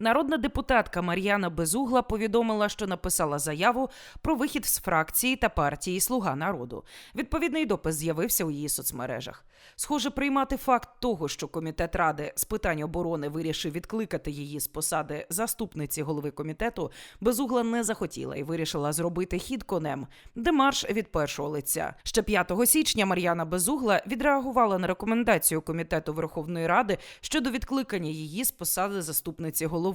Народна депутатка Мар'яна Безугла повідомила, що написала заяву про вихід з фракції та партії Слуга народу. Відповідний допис з'явився у її соцмережах. Схоже, приймати факт того, що комітет ради з питань оборони вирішив відкликати її з посади заступниці голови комітету, Безугла не захотіла і вирішила зробити хід конем. Демарш від першого лиця. Ще 5 січня Мар'яна Безугла відреагувала на рекомендацію комітету Верховної Ради щодо відкликання її з посади заступниці голови.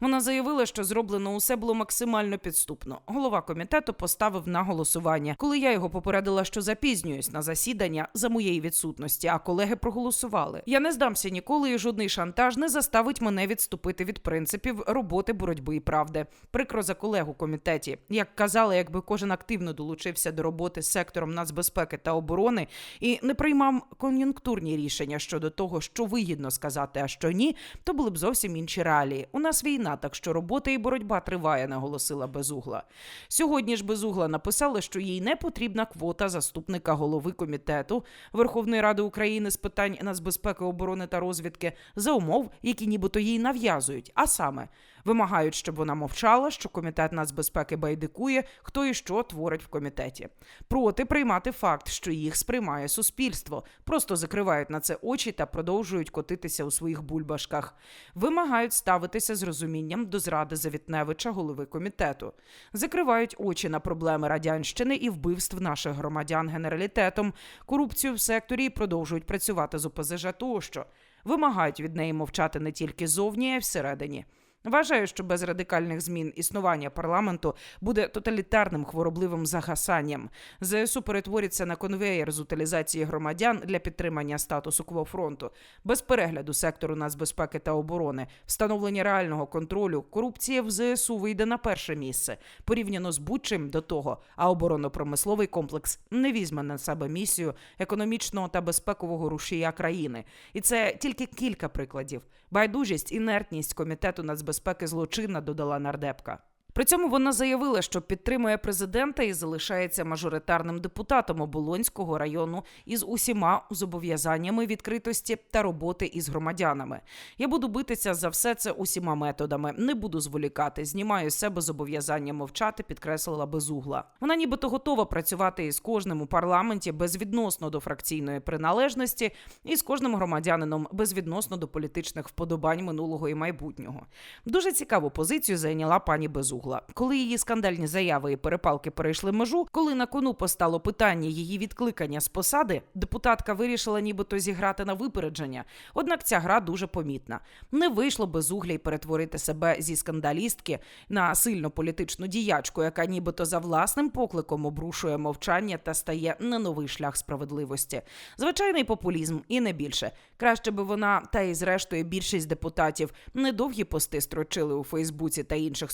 Вона заявила, що зроблено усе було максимально підступно. Голова комітету поставив на голосування, коли я його попередила, що запізнююсь на засідання за моєї відсутності. А колеги проголосували. Я не здамся ніколи, і жодний шантаж не заставить мене відступити від принципів роботи боротьби і правди. Прикро за колегу комітеті. Як казали, якби кожен активно долучився до роботи з сектором нацбезпеки та оборони і не приймав кон'юнктурні рішення щодо того, що вигідно сказати, а що ні, то були б зовсім інші реалії. У нас війна, так що робота і боротьба триває, наголосила Безугла. Сьогодні ж Безугла написала, що їй не потрібна квота заступника голови комітету Верховної Ради України з питань нацбезпеки, оборони та розвідки за умов, які нібито їй нав'язують, а саме вимагають, щоб вона мовчала, що комітет нацбезпеки байдикує, хто і що творить в комітеті. Проти приймати факт, що їх сприймає суспільство, просто закривають на це очі та продовжують котитися у своїх бульбашках. Вимагають ставитися з розумінням до зради Завітневича, голови комітету. Закривають очі на проблеми радянщини і вбивств наших громадян генералітетом, корупцію в секторі і продовжують працювати з ОПЗЖ тощо. Вимагають від неї мовчати не тільки зовні, а й всередині. Вважаю, що без радикальних змін існування парламенту буде тоталітарним хворобливим загасанням. ЗСУ перетвориться на конвеєр з утилізації громадян для підтримання статусу кво фронту, без перегляду сектору нацбезпеки та оборони, встановлення реального контролю. Корупція в ЗСУ вийде на перше місце порівняно з будь-чим до того. А оборонно-промисловий комплекс не візьме на себе місію економічного та безпекового рушія країни. І це тільки кілька прикладів. Байдужість, інертність комітету нацбезпеки злочинна, додала нардепка. При цьому вона заявила, що підтримує президента і залишається мажоритарним депутатом Оболонського району із усіма зобов'язаннями відкритості та роботи із громадянами. Я буду битися за все це усіма методами. Не буду зволікати. Знімаю з себе зобов'язання мовчати, підкреслила безугла. Вона нібито готова працювати із кожним у парламенті безвідносно до фракційної приналежності, і з кожним громадянином безвідносно до політичних вподобань минулого і майбутнього. Дуже цікаву позицію зайняла пані Безугла. Коли її скандальні заяви і перепалки перейшли межу, коли на кону постало питання її відкликання з посади, депутатка вирішила нібито зіграти на випередження. Однак ця гра дуже помітна. Не вийшло безуглій перетворити себе зі скандалістки на сильно політичну діячку, яка нібито за власним покликом обрушує мовчання та стає на новий шлях справедливості. Звичайний популізм і не більше. Краще би вона, та й зрештою більшість депутатів недовгі пости строчили у Фейсбуці та інших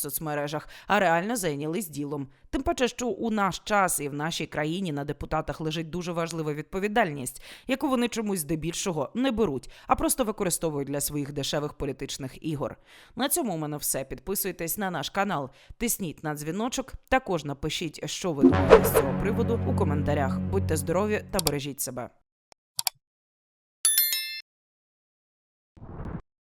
соцмережах, а реально зайнялись ділом. Тим паче, що у наш час і в нашій країні на депутатах лежить дуже важлива відповідальність, яку вони чомусь здебільшого не беруть, а просто використовують для своїх дешевих політичних ігор. На цьому у мене все. Підписуйтесь на наш канал, тисніть на дзвіночок. Також напишіть, що ви думаєте з цього приводу у коментарях. Будьте здорові та бережіть себе.